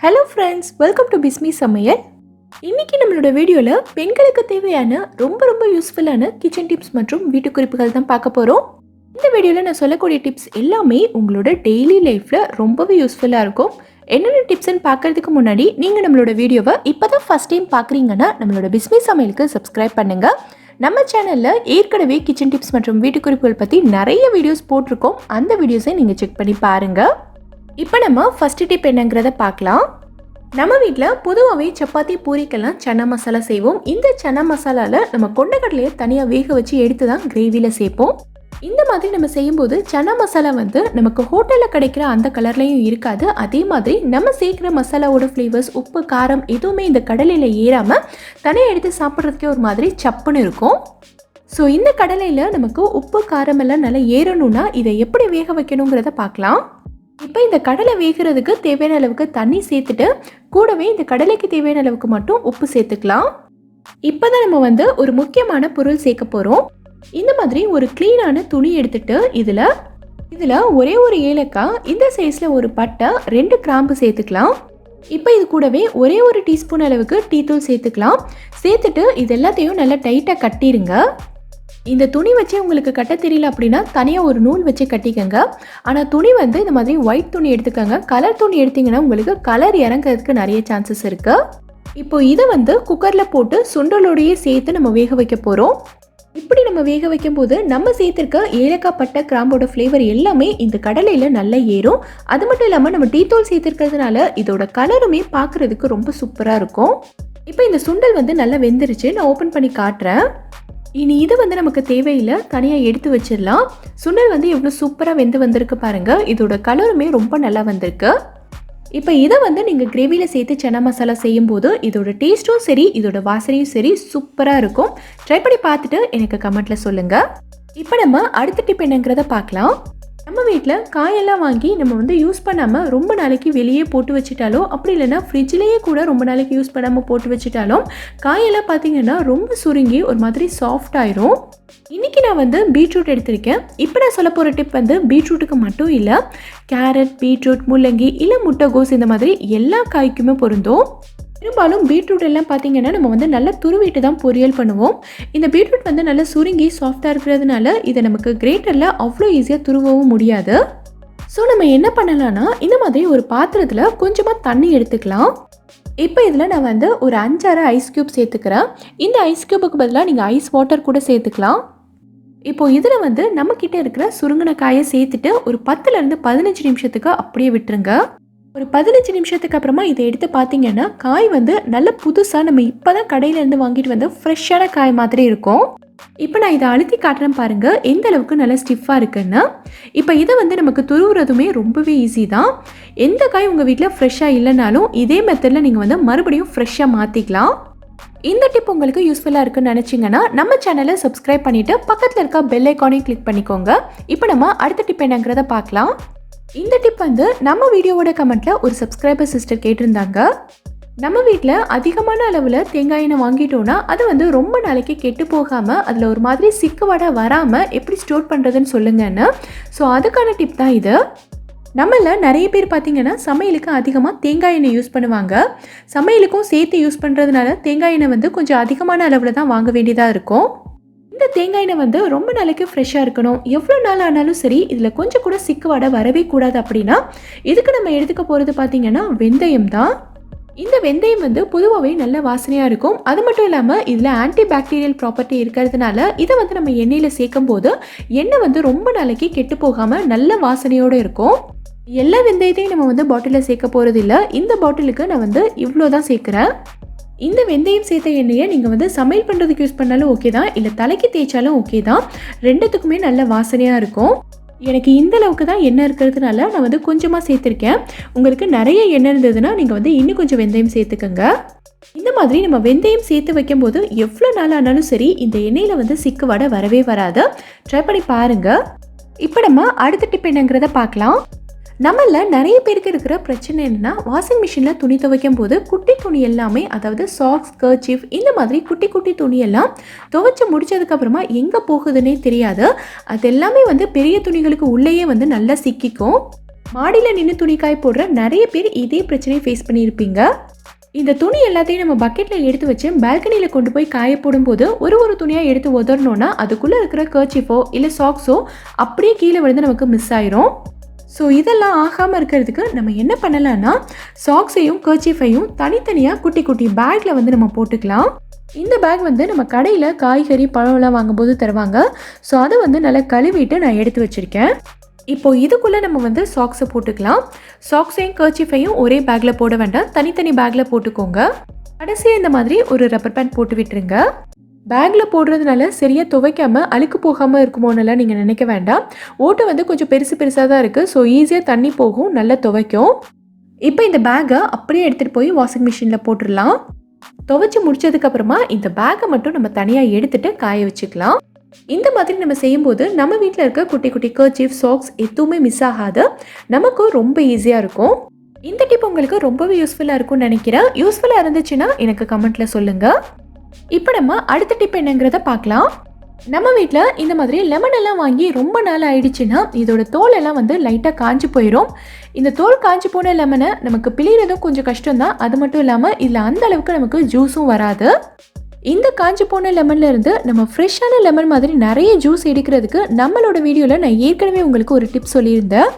Hello friends welcome to Bismi சமையல் இன்னைக்கு நம்மளோட வீடியோவில் பெண்களுக்கு தேவையான ரொம்ப ரொம்ப யூஸ்ஃபுல்லான கிச்சன் டிப்ஸ் மற்றும் வீட்டு குறிப்புகள் தான் பார்க்க போகிறோம் இந்த வீடியோவில் நான் சொல்லக்கூடிய டிப்ஸ் எல்லாமே உங்களோட டெய்லி லைஃப்பில் ரொம்பவே யூஸ்ஃபுல்லாக இருக்கும். என்னென்ன டிப்ஸ்ன்னு பார்க்கறதுக்கு முன்னாடி நீங்கள் நம்மளோட வீடியோவை இப்போ தான் ஃபஸ்ட் டைம் பார்க்குறீங்கன்னா நம்மளோட பிஸ்மி சமையலுக்கு சப்ஸ்கிரைப் பண்ணுங்கள் நம்ம சேனலில் ஏற்கனவே கிச்சன் டிப்ஸ் மற்றும் வீட்டு குறிப்புகள் பற்றி நிறைய வீடியோஸ் போட்டிருக்கோம். அந்த வீடியோஸை நீங்கள் செக் பண்ணி பாருங்கள் இப்போ நம்ம ஃபஸ்ட்டு டிப் என்னங்கிறத பார்க்கலாம். நம்ம வீட்டில் பொதுவாகவே சப்பாத்தி பூரிக்கெல்லாம் சன்னா மசாலா செய்வோம். இந்த சன்னா மசாலாவில் நம்ம கொண்டக்கடலையை தனியாக வேக வச்சு எடுத்து தான் கிரேவியில் சேர்ப்போம் இந்த மாதிரி நம்ம செய்யும்போது சன்னா மசாலா வந்து நமக்கு ஹோட்டலில் கிடைக்கிற அந்த கலர்லையும் இருக்காது. அதே மாதிரி நம்ம சேர்க்குற மசாலாவோட ஃப்ளேவர்ஸ் உப்பு காரம் எதுவுமே இந்த கடலையில் ஏறாமல் தனியாக எடுத்து சாப்பிட்றதுக்கே ஒரு மாதிரி சப்புன்னு இருக்கும். ஸோ இந்த கடலையில் நமக்கு உப்பு காரமெல்லாம் நல்லா ஏறணும்னா இதை எப்படி வேக வைக்கணுங்கிறத பார்க்கலாம். இப்போ இந்த கடலை வேகிறதுக்கு தேவையான அளவுக்கு தண்ணி சேர்த்துட்டு கூடவே இந்த கடலைக்கு தேவையான அளவுக்கு மட்டும் உப்பு சேர்த்துக்கலாம். இப்போ தான் நம்ம வந்து ஒரு முக்கியமான பொருள் சேர்க்க போகிறோம் இந்த மாதிரி ஒரு க்ளீனான துணி எடுத்துட்டு இதில் இதில் ஒரே ஒரு ஏலக்காய் இந்த சைஸில் ஒரு பட்டை ரெண்டு கிராம்பு சேர்த்துக்கலாம். இப்போ இது கூடவே ஒரே ஒரு டீஸ்பூன் அளவுக்கு டீ தூள் சேர்த்துக்கலாம். சேர்த்துட்டு இது எல்லாத்தையும் நல்லா டைட்டாக கட்டிடுங்க இந்த துணி வச்சு உங்களுக்கு கட்ட தெரியல அப்படின்னா தனியாக ஒரு நூல் வச்சு கட்டிக்கோங்க. ஆனால் துணி வந்து இந்த மாதிரி ஒயிட் துணி எடுத்துக்கோங்க. கலர் துணி எடுத்தீங்கன்னா உங்களுக்கு கலர் இறங்கிறதுக்கு நிறைய சான்சஸ் இருக்குது இப்போ இதை வந்து குக்கரில் போட்டு சுண்டலோடையே சேர்த்து நம்ம வேக வைக்க போகிறோம் இப்படி நம்ம வேக வைக்கும் போது நம்ம சேர்த்துருக்க ஏலக்காய் பட்டை கிராம்போட ஃப்ளேவர் எல்லாமே இந்த கடலையில் நல்லா ஏறும். அது மட்டும் இல்லாமல் நம்ம டீ தூள் சேர்த்துருக்கிறதுனால இதோட கலருமே பார்க்குறதுக்கு ரொம்ப சூப்பராக இருக்கும். இப்போ இந்த சுண்டல் வந்து நல்லா வெந்துருச்சு. நான் ஓப்பன் பண்ணி காட்டுறேன். இனி இது வந்து நமக்கு தேவையில்லை. தனியாக எடுத்து வச்சிடலாம். சுண்டல் வந்து எவ்வளோ சூப்பராக வெந்து வந்திருக்கு பாருங்கள் இதோட கலருமே ரொம்ப நல்லா வந்திருக்கு. இப்போ இதை வந்து நீங்கள் கிரேவியில் சேர்த்து சன்னா மசாலா செய்யும்போது இதோட டேஸ்ட்டும் சரி இதோட வாசனையும் சரி சூப்பராக இருக்கும். ட்ரை பண்ணி பார்த்துட்டு எனக்கு கமெண்ட்டில் சொல்லுங்கள் இப்போ நம்ம அடுத்த டிப் என்னங்கிறத பார்க்கலாம். நம்ம வீட்டில் காயெல்லாம் வாங்கி நம்ம வந்து யூஸ் பண்ணாமல் ரொம்ப நாளைக்கு வெளியே போட்டு வச்சுட்டாலோ அப்படி இல்லைன்னா ஃப்ரிட்ஜ்லேயே கூட ரொம்ப நாளைக்கு யூஸ் பண்ணாமல் போட்டு வச்சுட்டாலும் காயெல்லாம் பார்த்தீங்கன்னா ரொம்ப சுருங்கி ஒரு மாதிரி சாஃப்ட் ஆயிரும். இன்றைக்கி நான் வந்து பீட்ரூட் எடுத்திருக்கேன். இப்போ நான் சொல்ல போகிற டிப் வந்து பீட்ரூட்டுக்கு மட்டும் இல்லை கேரட் பீட்ரூட் முள்ளங்கி இல்லை முட்டைகோஸ் இந்த மாதிரி எல்லா காய்க்குமே பொருந்தும். பெரும்பாலும் பீட்ரூட் எல்லாம் பார்த்தீங்கன்னா நம்ம வந்து நல்லா துருவிட்டு தான் பொரியல் பண்ணுவோம். இந்த பீட்ரூட் வந்து நல்லா சுருங்கி சாஃப்டாக இருக்கிறதுனால இதை நமக்கு கிரேட்டரில் அவ்வளோ ஈஸியாக துருவவும் முடியாது. ஸோ நம்ம என்ன பண்ணலாம்னா இந்த மாதிரி ஒரு பாத்திரத்தில் கொஞ்சமாக தண்ணி எடுத்துக்கலாம். இப்போ இதில் நான் வந்து ஒரு அஞ்சாறு ஐஸ் க்யூப் சேர்த்துக்கிறேன். இந்த ஐஸ் க்யூபுக்கு பதிலாக நீங்கள் ஐஸ் வாட்டர் கூட சேர்த்துக்கலாம். இப்போது இதில் வந்து நம்மக்கிட்ட இருக்கிற சுருங்கின காயை சேர்த்துட்டு ஒரு பத்துலேருந்து பதினஞ்சு நிமிஷத்துக்கு அப்படியே விட்டுருங்க. ஒரு பதினஞ்சு நிமிஷத்துக்கு அப்புறமா இதை எடுத்து பார்த்தீங்கன்னா காய் வந்து நல்ல புதுசாக நம்ம இப்போ தான் கடையிலேருந்து வாங்கிட்டு வந்து ஃப்ரெஷ்ஷான காய் மாதிரி இருக்கும். இப்போ நான் இதை அழுத்தி காட்டுறேன் பாருங்கள் எந்த அளவுக்கு நல்லா ஸ்டிஃபாக இருக்குன்னு இப்போ இதை வந்து நமக்கு துருவுறதுமே ரொம்பவே ஈஸி தான். எந்த காய் உங்கள் வீட்டில் ஃப்ரெஷ்ஷாக இல்லைனாலும் இதே மெத்தடில் நீங்கள் வந்து மறுபடியும் ஃப்ரெஷ்ஷாக மாற்றிக்கலாம் இந்த டிப் உங்களுக்கு யூஸ்ஃபுல்லாக இருக்குன்னு நினச்சிங்கன்னா நம்ம சேனலை சப்ஸ்கிரைப் பண்ணிவிட்டு பக்கத்தில் இருக்க பெல் ஐக்கானையும் கிளிக் பண்ணிக்கோங்க. இப்போ நம்ம அடுத்த டிப் என்னங்கிறத பார்க்கலாம். இந்த டிப் வந்து நம்ம வீடியோவோட கமெண்ட்ல ஒரு சப்ஸ்கிரைபர் சிஸ்டர் கேட்டிருந்தாங்க. நம்ம வீட்டில் அதிகமான அளவில் தேங்காய் எண்ணெய் வாங்கிட்டோம்னா அது வந்து ரொம்ப நாளைக்கு கெட்டு போகாமல் அதில் ஒரு மாதிரி சிக்கு வடை வராமல் எப்படி ஸ்டோர் பண்ணுறதுன்னு சொல்லுங்கன்னு. ஸோ அதுக்கான டிப் தான் இது. நம்மள நிறைய பேர் பார்த்தீங்கன்னா சமையலுக்கு அதிகமாக தேங்காய் எண்ணெய் யூஸ் பண்ணுவாங்க. சமையலுக்கும் சேர்த்து யூஸ் பண்ணுறதுனால தேங்காய் எண்ணெய் வந்து கொஞ்சம் அதிகமான அளவில் தான் வாங்க வேண்டியதாக இருக்கும். இந்த தேங்காய் எண்ணெய் வந்து ரொம்ப நாளைக்கு ஃப்ரெஷ்ஷாக இருக்கணும். எவ்வளோ நாள் ஆனாலும் சரி இதில் கொஞ்சம் கூட சிக்குவாடை வரவே கூடாது அப்படின்னா இதுக்கு நம்ம எடுத்துக்க போகிறது பார்த்திங்கன்னா வெந்தயம் தான். இந்த வெந்தயம் வந்து பொதுவாகவே நல்ல வாசனையாக இருக்கும். அது மட்டும் இல்லாமல் இதில் ஆன்டி பாக்டீரியல் ப்ராப்பர்ட்டி இருக்கிறதுனால இதை வந்து நம்ம எண்ணெயில் சேர்க்கும் போது எண்ணெய் வந்து ரொம்ப நாளைக்கு கெட்டு போகாமல் நல்ல வாசனையோடு இருக்கும். எல்லா வெந்தயத்தையும் நம்ம வந்து பாட்டிலில் சேர்க்க போகிறது இல்லை இந்த பாட்டிலுக்கு நான் வந்து இவ்வளோ தான் சேர்க்குறேன். இந்த வெந்தயம் சேர்த்த எண்ணெயை நீங்கள் வந்து சமையல் பண்ணுறதுக்கு யூஸ் பண்ணாலும் ஓகே தான். இல்லை தலைக்கு தேய்ச்சாலும் ஓகே தான். ரெண்டுத்துக்குமே நல்ல வாசனையாக இருக்கும். எனக்கு இந்த அளவுக்கு தான் எண்ணெய் இருக்கிறதுனால நான் வந்து கொஞ்சமாக சேர்த்துருக்கேன். உங்களுக்கு நிறைய எண்ணெய் இருந்ததுன்னா நீங்கள் வந்து இன்னும் கொஞ்சம் வெந்தயம் சேர்த்துக்கோங்க. இந்த மாதிரி நம்ம வெந்தயம் சேர்த்து வைக்கும்போது எவ்வளோ நாள் ஆனாலும் சரி இந்த எண்ணெயில் வந்து சிக்கு வடை வரவே வராது. ட்ரை பண்ணி பாருங்கள் இப்போ நம்ம அடுத்த டிப் என்னங்கிறத பார்க்கலாம். நம்மள நிறைய பேருக்கு இருக்கிற பிரச்சனை என்னன்னா வாஷிங் மிஷினில் துணி துவைக்கும் போது குட்டி துணி எல்லாமே அதாவது சாக்ஸ் கர்ச்சிஃப் இந்த மாதிரி குட்டி குட்டி துணியெல்லாம் துவைச்சு முடிச்சதுக்கப்புறமா எங்கே போகுதுன்னே தெரியாது. அது எல்லாமே வந்து பெரிய துணிகளுக்கு உள்ளேயே வந்து நல்லா சிக்கிக்கும். மாடியில் நின்று துணி காய போடுற நிறைய பேர் இதே பிரச்சனையை ஃபேஸ் பண்ணியிருப்பீங்க. இந்த துணி எல்லாத்தையும் நம்ம பக்கெட்டில் எடுத்து வச்சு பால்கனியில் கொண்டு போய் காய போடும்போது ஒரு ஒரு துணியாக எடுத்து உதறணும்னா அதுக்குள்ளே இருக்கிற கர்ச்சிஃபோ இல்லை சாக்ஸோ அப்படியே கீழே விழுந்து நமக்கு மிஸ் ஆயிரும். ஸோ இதெல்லாம் ஆகாமல் இருக்கிறதுக்கு நம்ம என்ன பண்ணலாம்னா சாக்ஸையும் கர்ச்சிஃபையும் தனித்தனியாக குட்டி குட்டி பேக்கில் வந்து நம்ம போட்டுக்கலாம். இந்த பேக் வந்து நம்ம கடையில் காய்கறி பழம்லாம் வாங்கும்போது தருவாங்க. ஸோ அதை வந்து நல்லா கழுவிட்டு நான் எடுத்து வச்சுருக்கேன். இப்போ இதுக்குள்ளே நம்ம வந்து சாக்ஸை போட்டுக்கலாம். சாக்ஸையும் கர்ச்சிஃபையும் ஒரே பேக்கில் போட வேண்டாம். தனித்தனி பேக்கில் போட்டுக்கோங்க. கடைசியாக இந்த மாதிரி ஒரு ரப்பர் பேண்ட் போட்டு விட்டுருங்க. பேக்கில் போடுறதுனால சரியாக துவைக்காமல் அழுக்கு போகாமல் இருக்குமோன்னெல்லாம் நீங்கள் நினைக்க வேண்டாம். ஓட்டை வந்து கொஞ்சம் பெருசு பெருசாக தான் இருக்குது ஸோ ஈஸியாக தண்ணி போகும். நல்லா துவைக்கும். இப்போ இந்த பேக்கை அப்படியே எடுத்துகிட்டு போய் வாஷிங் மிஷினில் போட்டுடலாம். துவைச்சி முடிச்சதுக்கப்புறமா இந்த பேக்கை மட்டும் நம்ம தனியாக எடுத்துகிட்டு காய வச்சுக்கலாம். இந்த மாதிரி நம்ம செய்யும்போது நம்ம வீட்டில் இருக்க குட்டி குட்டி கர்ச்சீஃப் சாக்ஸ் எதுவுமே மிஸ் ஆகாது. நமக்கும் ரொம்ப ஈஸியாக இருக்கும். இந்த டிப் உங்களுக்கு ரொம்பவே யூஸ்ஃபுல்லாக இருக்கும்னு நினைக்கிறேன். யூஸ்ஃபுல்லாக இருந்துச்சுன்னா எனக்கு கமெண்ட்டில் சொல்லுங்கள் இப்போ நம்ம அடுத்த டிப் என்னங்கிறத பார்க்கலாம். நம்ம வீட்டில் இந்த மாதிரி லெமன் எல்லாம் வாங்கி ரொம்ப நாள் ஆயிடுச்சுன்னா இதோட தோல் எல்லாம் வந்து லைட்டாக காஞ்சி போயிடும் இந்த தோல் காஞ்சு போன லெமனை நமக்கு பிழிகிறதும் கொஞ்சம் கஷ்டம்தான். அது மட்டும் இல்லாமல் இதில் அந்த அளவுக்கு நமக்கு ஜூஸும் வராது. இந்த காஞ்சி போன லெமன்ல இருந்து நம்ம ஃப்ரெஷ்ஷான லெமன் மாதிரி நிறைய ஜூஸ் எடுக்கிறதுக்கு நம்மளோட வீடியோவில் நான் ஏற்கனவே உங்களுக்கு ஒரு டிப் சொல்லியிருந்தேன்.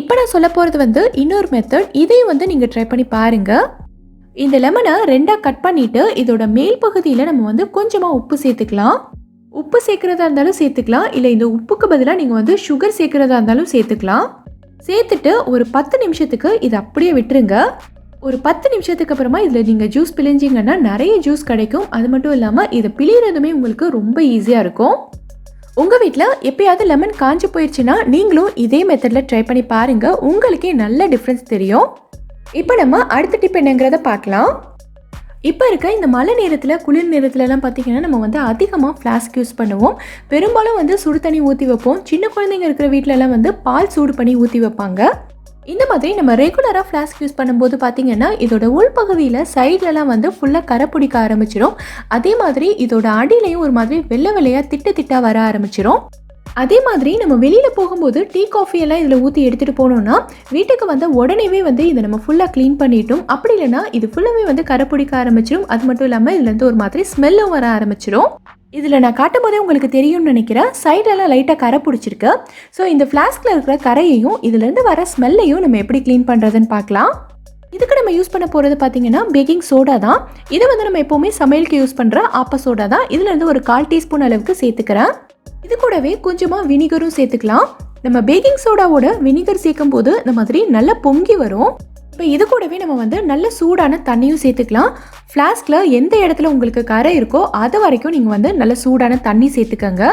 இப்போ நான் சொல்ல போகிறது வந்து இன்னொரு மெத்தட் இதையும் வந்து நீங்கள் ட்ரை பண்ணி பாருங்கள் இந்த லெமனை ரெண்டாக கட் பண்ணிவிட்டு இதோட மேல் பகுதியில் நம்ம வந்து கொஞ்சமாக உப்பு சேர்த்துக்கலாம். உப்பு சேர்க்குறதா இருந்தாலும் சேர்த்துக்கலாம். இல்லை இந்த உப்புக்கு பதிலாக நீங்கள் வந்து சுகர் சேர்க்குறதா இருந்தாலும் சேர்த்துக்கலாம். சேர்த்துட்டு ஒரு பத்து நிமிஷத்துக்கு இதை அப்படியே விட்டுருங்க. ஒரு பத்து நிமிஷத்துக்கு அப்புறமா இதில் நீங்கள் ஜூஸ் பிழிஞ்சிங்கன்னா நிறைய ஜூஸ் கிடைக்கும். அது மட்டும் இல்லாமல் இதை பிழிறதுமே உங்களுக்கு ரொம்ப ஈஸியாக இருக்கும். உங்கள் வீட்டில் எப்பயாவது லெமன் காஞ்சி போயிடுச்சுன்னா நீங்களும் இதே மெத்தடில் ட்ரை பண்ணி பாருங்கள் உங்களுக்கே நல்ல டிஃப்ரென்ஸ் தெரியும். இப்போ நம்ம அடுத்த டிப் என்னங்கிறத பார்க்கலாம். இப்போ இருக்க இந்த மழை நேரத்தில் குளிர் நேரத்துலலாம் பார்த்தீங்கன்னா நம்ம வந்து அதிகமாக ஃப்ளாஸ்க் யூஸ் பண்ணுவோம். பெரும்பாலும் வந்து சுடு தண்ணி ஊற்றி வைப்போம். சின்ன குழந்தைங்க இருக்கிற வீட்டிலலாம் வந்து பால் சூடு பண்ணி ஊற்றி வைப்பாங்க. இந்த மாதிரி நம்ம ரெகுலராக ஃப்ளாஸ்க் யூஸ் பண்ணும்போது பார்த்திங்கன்னா இதோட உள்பகுதியில் சைட்லலாம் வந்து ஃபுல்லாக கரை பிடிக்க ஆரம்பிச்சிடும் அதே மாதிரி இதோட அடியிலையும் ஒரு மாதிரி வெள்ளை வெள்ளையாக திட்டு திட்டாக வர ஆரம்பிச்சிடும் அதே மாதிரி நம்ம வெளியில் போகும்போது டீ காஃபி எல்லாம் இதில் ஊற்றி எடுத்துகிட்டு போனோம்னா வீட்டுக்கு வந்த உடனேவே வந்து இதை நம்ம ஃபுல்லாக க்ளீன் பண்ணிட்டோம். அப்படி இல்லைன்னா இது ஃபுல்லாகவே வந்து கரை பிடிக்க ஆரம்பிச்சிடும் அது மட்டும் இல்லாமல் இதுலேருந்து ஒரு மாதிரி ஸ்மெல்லும் வர ஆரம்பிச்சிடும் இதில் நான் காட்டும் போதே உங்களுக்கு தெரியும்னு நினைக்கிறேன். சைடெல்லாம் லைட்டாக கரை பிடிச்சிருக்கு. ஸோ இந்த ஃப்ளாஸ்கில் இருக்கிற கரையையும் இதுலேருந்து வர ஸ்மெல்லையும் நம்ம எப்படி க்ளீன் பண்ணுறதுன்னு பார்க்கலாம். இதுக்கு நம்ம யூஸ் பண்ண போகிறது பார்த்தீங்கன்னா பேக்கிங் சோடா தான். இது வந்து நம்ம எப்போவுமே சமையலுக்கு யூஸ் பண்ணுற ஆப்ப சோடா தான். இதுலேருந்து ஒரு கால் டீஸ்பூன் அளவுக்கு சேர்த்துக்கிறேன். இது கூடவே கொஞ்சமாக வினிகரும் சேர்த்துக்கலாம். நம்ம பேக்கிங் சோடாவோட வினிகர் சேர்க்கும் போது இந்த மாதிரி நல்லா பொங்கி வரும். இப்போ இது கூடவே நம்ம வந்து நல்ல சூடான தண்ணியும் சேர்த்துக்கலாம். ஃப்ளாஸ்கில் எந்த இடத்துல உங்களுக்கு கரை இருக்கோ அது வரைக்கும் நீங்கள் வந்து நல்ல சூடான தண்ணி சேர்த்துக்கங்க.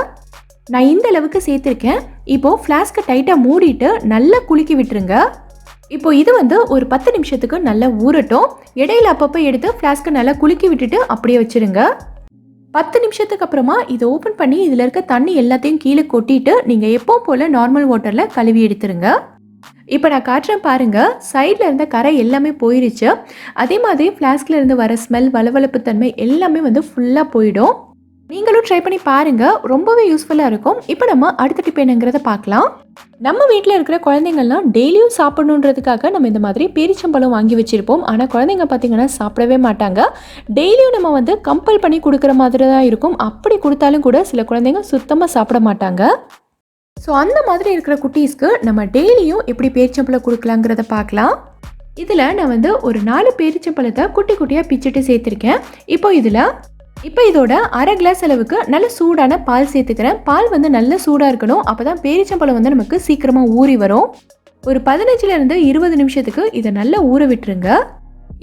நான் இந்த அளவுக்கு சேர்த்துருக்கேன். இப்போது ஃப்ளாஸ்க்கை டைட்டாக மூடிட்டு நல்லா குலுக்கி விட்டுருங்க. இப்போ இது வந்து ஒரு பத்து நிமிஷத்துக்கு நல்லா ஊறட்டும். இடையில அப்பப்போ எடுத்து ஃப்ளாஸ்க்கை நல்லா குலுக்கி விட்டுட்டு அப்படியே வச்சிருங்க. பத்து நிமிஷத்துக்கு அப்புறமா இதை ஓப்பன் பண்ணி இதில் இருக்க தண்ணி எல்லாத்தையும் கீழே கொட்டிட்டு நீங்கள் எப்போ போல் நார்மல் வாட்டரில் கழுவி எடுத்துருங்க. இப்போ நான் காட்டுறேன் பாருங்க சைடில் இருந்த கரை எல்லாமே போயிருச்சு. அதே மாதிரி ஃப்ளாஸ்கில் இருந்து வர ஸ்மெல் வளவளப்பு தன்மை எல்லாமே வந்து ஃபுல்லாக போயிடும். நீங்களும் ட்ரை பண்ணி பாருங்க. ரொம்பவே யூஸ்ஃபுல்லாக இருக்கும். இப்போ நம்ம அடுத்த டிப் என்னங்கிறத பார்க்கலாம். நம்ம வீட்டில் இருக்கிற குழந்தைங்கள்லாம் டெய்லியும் சாப்பிடணுன்றதுக்காக நம்ம இந்த மாதிரி பேரிச்சம்பழம் வாங்கி வச்சுருப்போம். ஆனால் குழந்தைங்க பார்த்தீங்கன்னா சாப்பிடவே மாட்டாங்க. டெய்லியும் நம்ம வந்து கம்பல் பண்ணி கொடுக்குற மாதிரி தான் இருக்கும். அப்படி கொடுத்தாலும் கூட சில குழந்தைங்க சுத்தமாக சாப்பிட மாட்டாங்க. ஸோ அந்த மாதிரி இருக்கிற குட்டீஸ்க்கு நம்ம டெய்லியும் எப்படி பேரிச்சம்பழம் கொடுக்கலாங்கிறத பார்க்கலாம். இதில் நான் வந்து ஒரு நாலு பேரிச்சம்பழத்தை குட்டி குட்டியாக பிச்சுட்டு சேர்த்துருக்கேன். இப்போ இதில் இப்போ இதோட அரை கிளாஸ் அளவுக்கு நல்ல சூடான பால் சேர்த்துக்கிறேன். பால் வந்து நல்ல சூடாக இருக்கணும். அப்போ தான் பேரிச்சம்பழம் வந்து நமக்கு சீக்கிரமாக ஊறி வரும். ஒரு பதினஞ்சுலேருந்து இருபது நிமிஷத்துக்கு இதை நல்லா ஊற விட்டுருங்க.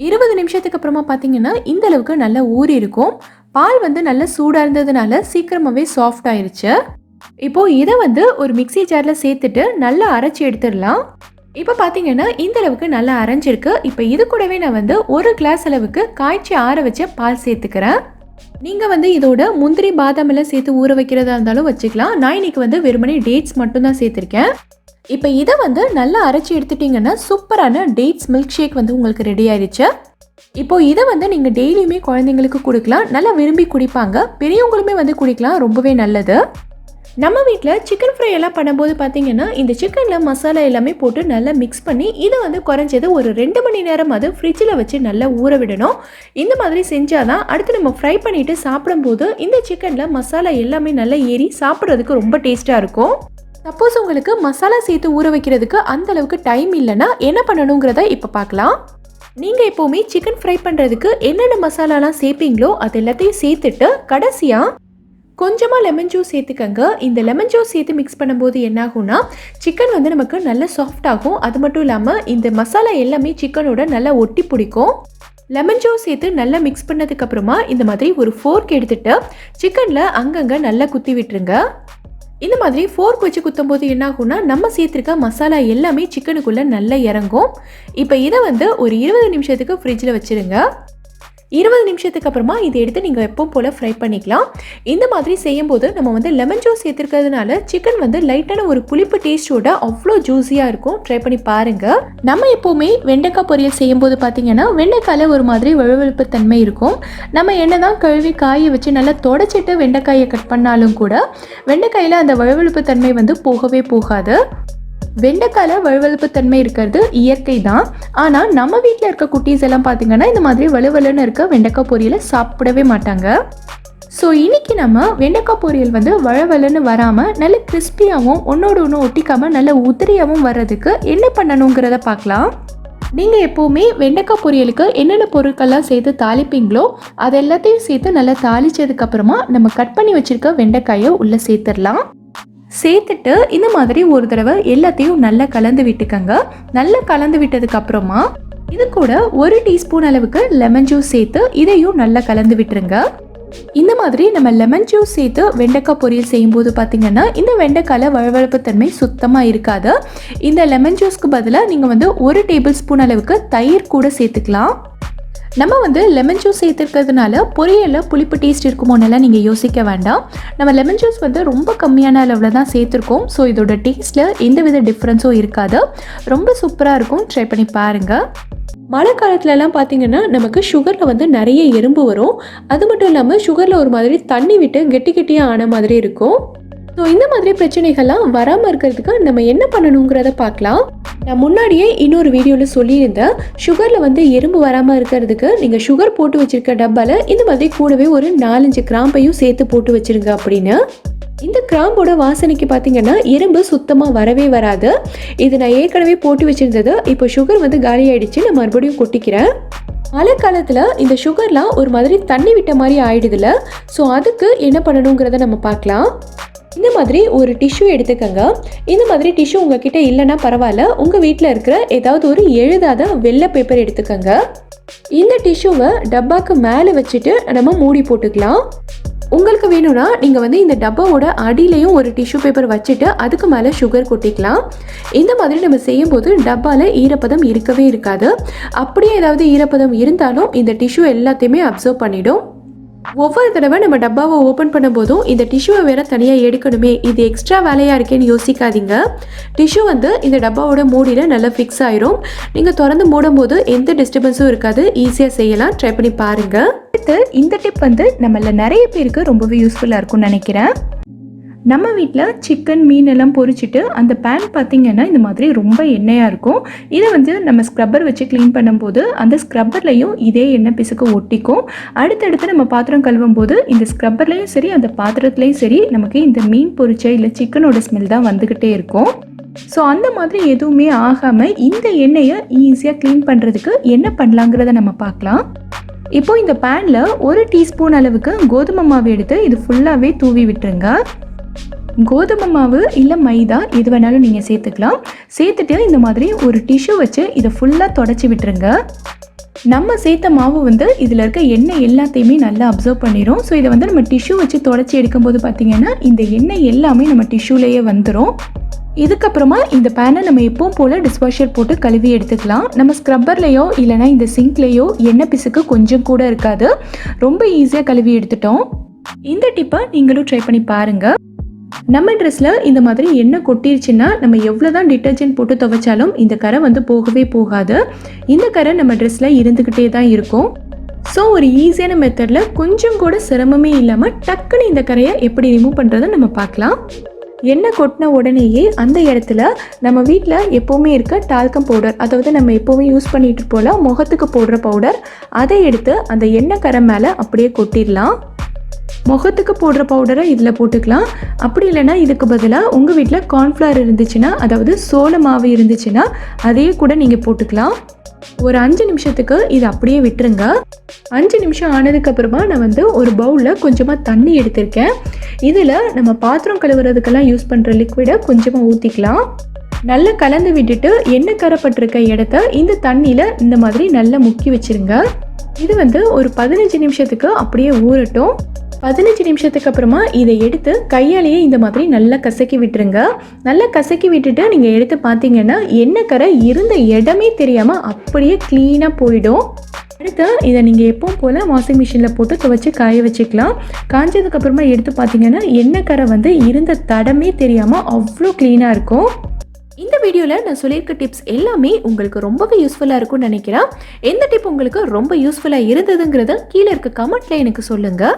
இருபது நிமிஷத்துக்கு அப்புறமா பார்த்தீங்கன்னா இந்த அளவுக்கு நல்லா ஊறி இருக்கும். பால் வந்து நல்ல சூடாக இருந்ததுனால சீக்கிரமாகவே சாஃப்ட் ஆயிருச்சு. இப்போ இதை வந்து ஒரு மிக்ஸி ஜாரில் சேர்த்துட்டு நல்லா அரைச்சி எடுத்துடலாம். இப்போ பார்த்தீங்கன்னா இந்த அளவுக்கு நல்லா அரைஞ்சிருக்கு. இப்போ இது கூடவே நான் வந்து ஒரு கிளாஸ் அளவுக்கு காய்ச்சி ஆற வச்ச பால் சேர்த்துக்கிறேன். நீங்கள் வந்து இதோட முந்திரி பாதாம் எல்லாம் சேர்த்து ஊற வைக்கிறதா இருந்தாலும் வச்சுக்கலாம். நான் இன்னைக்கு வந்து வெறுமனே டேட்ஸ் மட்டும்தான் சேர்த்துருக்கேன். இப்போ இதை வந்து நல்லா அரைச்சி எடுத்துட்டிங்கன்னா சூப்பரான டேட்ஸ் மில்க் ஷேக் வந்து உங்களுக்கு ரெடி ஆயிடுச்சு இப்போ இதை வந்து நீங்கள் டெய்லியுமே குழந்தைங்களுக்கு கொடுக்கலாம். நல்லா விரும்பி குடிப்பாங்க. பெரியவங்களுமே வந்து குடிக்கலாம். ரொம்பவே நல்லது. நம்ம வீட்டில் சிக்கன் ஃப்ரை எல்லாம் பண்ணும்போது பார்த்தீங்கன்னா இந்த சிக்கனில் மசாலா எல்லாமே போட்டு நல்லா மிக்ஸ் பண்ணி இதை வந்து குறைஞ்சது ஒரு ரெண்டு மணி நேரம் அது ஃப்ரிட்ஜில் வச்சு நல்லா ஊற விடணும். இந்த மாதிரி செஞ்சால் தான் அடுத்து நம்ம ஃப்ரை பண்ணிவிட்டு சாப்பிடும்போது இந்த சிக்கனில் மசாலா எல்லாமே நல்லா ஏறி சாப்பிட்றதுக்கு ரொம்ப டேஸ்ட்டாக இருக்கும். சப்போஸ் உங்களுக்கு மசாலா சேர்த்து ஊற வைக்கிறதுக்கு அந்தளவுக்கு டைம் இல்லைன்னா என்ன பண்ணணுங்கிறத இப்போ பார்க்கலாம். நீங்கள் எப்போவுமே சிக்கன் ஃப்ரை பண்ணுறதுக்கு என்னென்ன மசாலாலாம் சேர்ப்பீங்களோ அது எல்லாத்தையும் சேர்த்துட்டு கடைசியாக கொஞ்சமாக லெமன் ஜூஸ் சேர்த்துக்கங்க. இந்த லெமன் ஜூஸ் சேர்த்து மிக்ஸ் பண்ணும்போது என்னாகும்னா சிக்கன் வந்து நமக்கு நல்ல சாஃப்ட் ஆகும். அது மட்டும் இல்லாமல் இந்த மசாலா எல்லாமே சிக்கனோட நல்லா ஒட்டி பிடிக்கும். லெமன் ஜூஸ் சேர்த்து நல்லா மிக்ஸ் பண்ணதுக்கப்புறமா இந்த மாதிரி ஒரு ஃபோர்க் எடுத்துகிட்டு சிக்கனில் அங்கங்கே நல்லா குத்தி விட்டுருங்க. இந்த மாதிரி ஃபோர்க் வச்சு குத்தும்போது என்ன ஆகும்னா நம்ம சேர்த்துருக்க மசாலா எல்லாமே சிக்கனுக்குள்ளே நல்லா இறங்கும். இப்போ இதை வந்து ஒரு இருபது நிமிஷத்துக்கு ஃப்ரிட்ஜில் வச்சுருங்க. இருபது நிமிஷத்துக்கு அப்புறமா இதை எடுத்து நீங்கள் எப்பவும் போல் ஃப்ரை பண்ணிக்கலாம். இந்த மாதிரி செய்யும்போது நம்ம வந்து லெமன் ஜூஸ் சேர்த்துருக்கிறதுனால சிக்கன் வந்து லைட்டான ஒரு புளிப்பு டேஸ்ட்டோட அவ்வளோ ஜூஸியாக இருக்கும். ட்ரை பண்ணி பாருங்கள் நம்ம எப்போவுமே வெண்டைக்காய் பொரியல் செய்யும்போது பார்த்தீங்கன்னா வெண்டைக்காயில் ஒரு மாதிரி வழுவழுப்பு தன்மை இருக்கும். நம்ம என்ன தான் கழுவி காய வச்சு நல்லா தொடச்சிட்டு வெண்டைக்காயை கட் பண்ணாலும் கூட வெண்டைக்காயில் அந்த வழுவழுப்பு தன்மை வந்து போகவே போகாது. வெண்டைக்காயில் வலுவழுப்பு தன்மை இருக்கிறது இயற்கை தான் ஆனால் நம்ம வீட்டில் இருக்க குட்டீஸ் எல்லாம் பார்த்தீங்கன்னா இந்த மாதிரி வலுவலுன்னு இருக்க வெண்டைக்காய் பொரியலை சாப்பிடவே மாட்டாங்க. ஸோ இன்னைக்கு நம்ம வெண்டைக்காய் பொரியல் வந்து வழவலன்னு வராமல் நல்ல கிறிஸ்பியாகவும் ஒன்றோடு ஒன்று ஒட்டிக்காமல் நல்ல உதிரியாகவும் வர்றதுக்கு என்ன பண்ணணுங்கிறத பார்க்கலாம் நீங்கள் எப்போவுமே வெண்டைக்காய் பொரியலுக்கு என்னென்ன பொருட்கள்லாம் சேர்த்து தாளிப்பீங்களோ அது எல்லாத்தையும் சேர்த்து நல்லா தாளிச்சதுக்கப்புறமா நம்ம கட் பண்ணி வச்சுருக்க வெண்டைக்காயை உள்ளே சேர்த்துடலாம். சேர்த்துட்டு இந்த மாதிரி ஒரு தடவை எல்லாத்தையும் நல்லா கலந்து விட்டுக்கங்க. நல்லா கலந்து விட்டதுக்கப்புறமா இது கூட ஒரு டீஸ்பூன் அளவுக்கு லெமன் ஜூஸ் சேர்த்து இதையும் நல்லா கலந்து விட்டுருங்க. இந்த மாதிரி நம்ம லெமன் ஜூஸ் சேர்த்து வெண்டைக்காய் பொரியல் செய்யும்போது பார்த்தீங்கன்னா இந்த வெண்டைக்காயில் வழவழப்பு தன்மை சுத்தமாக இருக்காது. இந்த லெமன் ஜூஸ்க்கு பதிலாக நீங்கள் வந்து ஒரு டேபிள் ஸ்பூன் அளவுக்கு தயிர் கூட சேர்த்துக்கலாம். நம்ம வந்து லெமன் ஜூஸ் சேர்த்துருக்கிறதுனால பொரியலில் புளிப்பு டேஸ்ட் இருக்குமோன்னெல்லாம் நீங்கள் யோசிக்க வேண்டாம். நம்ம லெமன் ஜூஸ் வந்து ரொம்ப கம்மியான அளவில் தான் சேர்த்துருக்கோம். ஸோ இதோட டேஸ்ட்டில் எந்த வித டிஃப்ரென்ஸும் இருக்காது. ரொம்ப சூப்பராக இருக்கும். ட்ரை பண்ணி பாருங்கள் மழை காலத்துலலாம் பார்த்தீங்கன்னா நமக்கு சுகரில் வந்து நிறைய எறும்பு வரும். அது மட்டும் இல்லாமல் சுகரில் ஒரு மாதிரி தண்ணி விட்டு கெட்டி கெட்டியாக ஆன மாதிரி இருக்கும். ஸோ இந்த மாதிரி பிரச்சனைகள்லாம் வராமல் இருக்கிறதுக்கு நம்ம என்ன பண்ணணுங்கிறத பார்க்கலாம். நான் முன்னாடியே இன்னொரு வீடியோவில் சொல்லியிருந்தேன். சுகரில் வந்து எறும்பு வராமல் இருக்கிறதுக்கு நீங்கள் சுகர் போட்டு வச்சிருக்க டப்பாவில் இந்த மாதிரி கூடவே ஒரு நாலஞ்சு கிராம்பையும் சேர்த்து போட்டு வச்சிருங்க அப்படின்னு. இந்த கிராம்போட வாசனைக்கு பார்த்தீங்கன்னா எறும்பு சுத்தமாக வரவே வராது. இது நான் ஏற்கனவே போட்டு வச்சிருந்தது. இப்போ சுகர் வந்து காலி ஆயிடுச்சு. நான் மறுபடியும் கொட்டிக்கிறேன். மழை காலத்தில் இந்த சுகர்லாம் ஒரு மாதிரி தண்ணி விட்ட மாதிரி ஆயிடுதுல. ஸோ அதுக்கு என்ன பண்ணணுங்கிறத நம்ம பார்க்கலாம். இந்த மாதிரி ஒரு டிஷ்யூ எடுத்துக்கங்க. இந்த மாதிரி டிஷ்யூ உங்ககிட்ட இல்லைன்னா பரவாயில்ல. உங்கள் வீட்டில் இருக்கிற ஏதாவது ஒரு எழுதாத வெள்ளை பேப்பர் எடுத்துக்கங்க. இந்த டிஷ்யூவை டப்பாக்கு மேலே வச்சுட்டு நம்ம மூடி போட்டுக்கலாம். உங்களுக்கு வேணும்னா நீங்கள் வந்து இந்த டப்பாவோட அடியிலையும் ஒரு டிஷ்யூ பேப்பர் வச்சுட்டு அதுக்கு மேலே சுகர் கொட்டிக்கலாம். இந்த மாதிரி நம்ம செய்யும்போது டப்பாவில் ஈரப்பதம் இருக்கவே இருக்காது. அப்படியே ஏதாவது ஈரப்பதம் இருந்தாலும் இந்த டிஷ்யூ எல்லாத்தையுமே அப்சர்வ் பண்ணிவிடும் ஒவ்வொரு தடவை நம்ம டப்பாவை ஓப்பன் பண்ணும்போதும் இந்த டிஷ்யூவை வேற தனியாக எடுக்கணுமே. இது எக்ஸ்ட்ரா வேலையாக இருக்கேன்னு யோசிக்காதீங்க. டிஷ்யூ வந்து இந்த டப்பாவோட மூடியில் நல்லா ஃபிக்ஸ் ஆயிரும். நீங்கள் திறந்து மூடும் போது எந்த டிஸ்டர்பன்ஸும் இருக்காது. ஈஸியாக செய்யலாம். ட்ரை பண்ணி பாருங்கள் அடுத்து இந்த டிப் வந்து நம்மள நிறைய பேருக்கு ரொம்பவே யூஸ்ஃபுல்லாக இருக்கும்னு நினைக்கிறேன். நம்ம வீட்டில் சிக்கன் மீன் எல்லாம் பொரிச்சிட்டு அந்த பேன் பார்த்தீங்கன்னா இந்த மாதிரி ரொம்ப எண்ணெயாக இருக்கும். இதை வந்து நம்ம ஸ்க்ரப்பர் வச்சு க்ளீன் பண்ணும்போது அந்த ஸ்க்ரப்பர்லையும் இதே எண்ணெய் பிசுக்கு ஒட்டிக்கும். அடுத்தடுத்து நம்ம பாத்திரம் கழுவும் போது இந்த ஸ்க்ரப்பர்லேயும் சரி அந்த பாத்திரத்துலேயும் சரி நமக்கு இந்த மீன் பொரிச்ச இல்லை சிக்கனோட ஸ்மெல் தான் வந்துக்கிட்டே இருக்கும். ஸோ அந்த மாதிரி எதுவுமே ஆகாமல் இந்த எண்ணெயை ஈஸியாக க்ளீன் பண்ணுறதுக்கு என்ன பண்ணலாங்கிறத நம்ம பார்க்கலாம். இப்போ இந்த பேனில் ஒரு டீஸ்பூன் அளவுக்கு கோதுமை மாவு எடுத்து இது ஃபுல்லாகவே தூவி விட்டுருங்க. கோதுமை மாவு இல்லை மைதா எது வேணாலும் நீங்கள் சேர்த்துக்கலாம். சேர்த்துட்டு இந்த மாதிரி ஒரு டிஷ்யூ வச்சு இதை ஃபுல்லாக தொடச்சி விட்டுருங்க. நம்ம சேர்த்த மாவு வந்து இதில் இருக்க எண்ணெய் எல்லாத்தையுமே நல்லா அப்சர்வ் பண்ணிடும் ஸோ இதை வந்து நம்ம டிஷ்யூ வச்சு தொடச்சி எடுக்கும்போது பார்த்தீங்கன்னா இந்த எண்ணெய் எல்லாமே நம்ம டிஷ்யூலேயே வந்துடும் இதுக்கப்புறமா இந்த பேனை நம்ம எப்பவும் போல் டிஸ்வாஷர் போட்டு கழுவி எடுத்துக்கலாம். நம்ம ஸ்க்ரப்பர்லேயோ இல்லைனா இந்த சிங்க்லேயோ எண்ணெய் பிசுக்கு கொஞ்சம் கூட இருக்காது. ரொம்ப ஈஸியாக கழுவி எடுத்துட்டோம். இந்த டிப்பை நீங்களும் ட்ரை பண்ணி பாருங்கள் நம்ம ட்ரெஸ்ஸில் இந்த மாதிரி எண்ணெய் கொட்டிருச்சுன்னா நம்ம எவ்வளோ தான் டிட்டர்ஜென்ட் போட்டு துவைச்சாலும் இந்த கரை வந்து போகவே போகாது. இந்த கரை நம்ம ட்ரெஸ்ஸில் இருந்துக்கிட்டே தான் இருக்கும். ஸோ ஒரு ஈஸியான மெத்தடில் கொஞ்சம் கூட சிரமமே இல்லாமல் டக்குன்னு இந்த கரையை எப்படி ரிமூவ் பண்ணுறதை நம்ம பார்க்கலாம். எண்ணெய் கொட்டின உடனேயே அந்த இடத்துல நம்ம வீட்டில் எப்போவுமே இருக்க டால்கம் பவுடர் அதாவது நம்ம எப்போவுமே யூஸ் பண்ணிட்டு போல் முகத்துக்கு போடுற பவுடர் அதை எடுத்து அந்த எண்ணெய் கரை மேலே அப்படியே கொட்டிடலாம். முகத்துக்கு போடுற பவுடரை இதில் போட்டுக்கலாம். அப்படி இல்லைன்னா இதுக்கு பதிலாக உங்கள் வீட்டில் கார்ன்ஃப்ளவர் இருந்துச்சுன்னா அதாவது சோள மாவு இருந்துச்சுன்னா அதையே கூட நீங்கள் போட்டுக்கலாம். ஒரு அஞ்சு நிமிஷத்துக்கு இது அப்படியே விட்டுருங்க. அஞ்சு நிமிஷம் ஆனதுக்கப்புறமா நான் வந்து ஒரு பவுலில் கொஞ்சமாக தண்ணி எடுத்திருக்கேன். இதில் நம்ம பாத்திரம் கழுவுறதுக்கெல்லாம் யூஸ் பண்ணுற லிக்விடை கொஞ்சமாக ஊற்றிக்கலாம் நல்லா கலந்து விட்டுட்டு எண்ணெய் கரப்பட்டிருக்க இடத்த இந்த தண்ணியில் இந்த மாதிரி நல்லா முக்கி வச்சிருங்க. இது வந்து ஒரு பதினஞ்சு நிமிஷத்துக்கு அப்படியே ஊறட்டும். பதினஞ்சு நிமிஷத்துக்கு அப்புறமா இதை எடுத்து கையாலேயே இந்த மாதிரி நல்லா கசக்கி விட்டுருங்க. நல்லா கசக்கி விட்டுட்டு நீங்கள் எடுத்து பார்த்தீங்கன்னா எண்ணெய் கரை இருந்த இடமே தெரியாமல் அப்படியே க்ளீனாக போயிடும். அடுத்து இதை நீங்கள் எப்பவும் போல் வாஷிங் மிஷினில் போட்டு துவைச்சி காய வச்சுக்கலாம். காஞ்சதுக்கப்புறமா எடுத்து பார்த்தீங்கன்னா எண்ணெய் கரை வந்து இருந்த தடமே தெரியாமல் அவ்வளோ க்ளீனாக இருக்கும். இந்த வீடியோவில் நான் சொல்லியிருக்க டிப்ஸ் எல்லாமே உங்களுக்கு ரொம்பவே யூஸ்ஃபுல்லாக இருக்கும்னு நினைக்கிறேன். எந்த டிப் உங்களுக்கு ரொம்ப யூஸ்ஃபுல்லாக இருந்ததுங்கிறத கீழே இருக்க கமெண்ட்டில் எனக்கு சொல்லுங்கள்